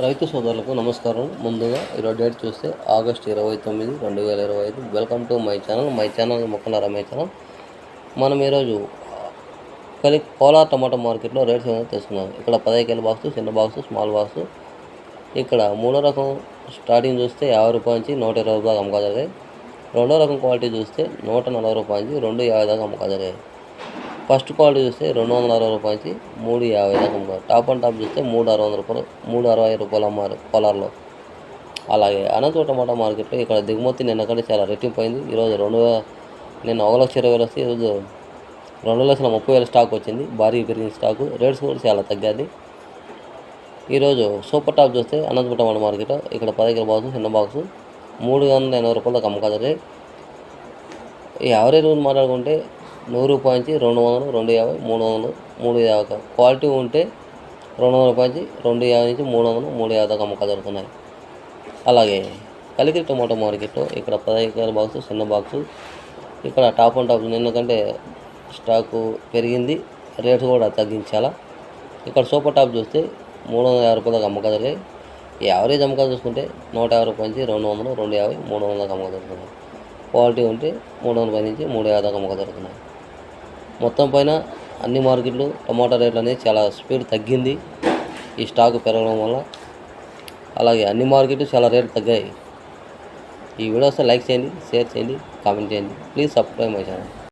రైతు సోదరులకు నమస్కారం. ముందుగా ఈరోజు డేట్ చూస్తే ఆగస్ట్ ఇరవై తొమ్మిది రెండు వేల ఇరవై ఐదు. Welcome to my channel. My channel మొక్కల రమేష్ ఛానల్. మనం ఈరోజు కలి కోలార్ టమాటా మార్కెట్లో రేట్స్ ఏమైనా తెలుసుకున్నాం ఇక్కడ పదహైదు బాక్స్ చిన్న బాక్స్ స్మాల్ బాక్స్. ఇక్కడ మూడో రకం స్టార్టింగ్ చూస్తే యాభై రూపాయల నుంచి నూట ఇరవై రూపాయలు అమ్మకాలు రెండో రకం క్వాలిటీ చూస్తే నూట నలభై రూపాయల నుంచి రెండు యాభై దాకా అమ్మకాలు ఫస్ట్ క్వాలిటీ చూస్తే రెండు వందల అరవై రూపాయల నుంచి మూడు యాభై దాకా అమ్మారు. టాప్ అండ్ టాప్ చూస్తే మూడు అరవై వందల రూపాయలు మూడు అరవై రూపాయలు అమ్మారు పొలాల్లో అలాగే అనంతపురం టమాటా మార్కెట్లో ఇక్కడ దిగుమతి నిన్న కంటే చాలా రెట్టింపు అయింది. ఈరోజు రెండు నిన్న ఒక లక్ష ఇరవై వేలు వస్తే ఈరోజు రెండు లక్షల ముప్పై వేల స్టాక్ వచ్చింది. భారీ పెరిగిన స్టాకు. రేట్స్ కూడా చాలా తగ్గాది ఈరోజు సూపర్ టాప్ చూస్తే అనంతపురం టమాటా మార్కెట్. ఇక్కడ పదిహేను బాక్స్ చిన్న బాక్స్ మూడు వందల ఎనభై రూపాయల దాకా అమ్మకాలు ఈ యావరేజ్ మాట్లాడుకుంటే నూరు రూపాయల నుంచి రెండు వందలు రెండు యాభై మూడు వందలు మూడు యాభై దాకా క్వాలిటీ ఉంటే రెండు వందల రూపాయల నుంచి రెండు యాభై నుంచి మూడు వందలు మూడు యాభై దాకా అమ్మకాలు జరుగుతున్నాయి అలాగే కలికిరి టమాటో మార్కెట్లో ఇక్కడ పదహైదు బాక్స్ చిన్న బాక్సు. ఇక్కడ టాప్ అండ్ టాప్ ఎందుకంటే స్టాకు పెరిగింది రేటు కూడా తగ్గించాలా. ఇక్కడ సూపర్ టాప్ చూస్తే మూడు వందల యాభై రూపాయలకు అమ్మకాలు జరిగాయి. ఈ యావరేజ్ అమ్మకాలు చూసుకుంటే నూట యాభై రూపాయల నుంచి రెండు వందలు రెండు యాభై మూడు వందల అమ్మకాలు జరుగుతున్నాయి. క్వాలిటీ ఉంటే మూడు వందల పై నుంచి మూడు యాభై దాకా అమ్మకాలు జరుగుతున్నాయి. మొత్తం పైన అన్ని మార్కెట్లు టమాటా రేట్లు అనేది చాలా స్పీడ్ తగ్గింది. ఈ స్టాక్ పెరగడం వల్ల. అలాగే అన్ని మార్కెట్లు చాలా రేట్లు తగ్గాయి. ఈ వీడియోస్ లైక్ చేయండి షేర్ చేయండి కామెంట్ చేయండి. Please subscribe my channel.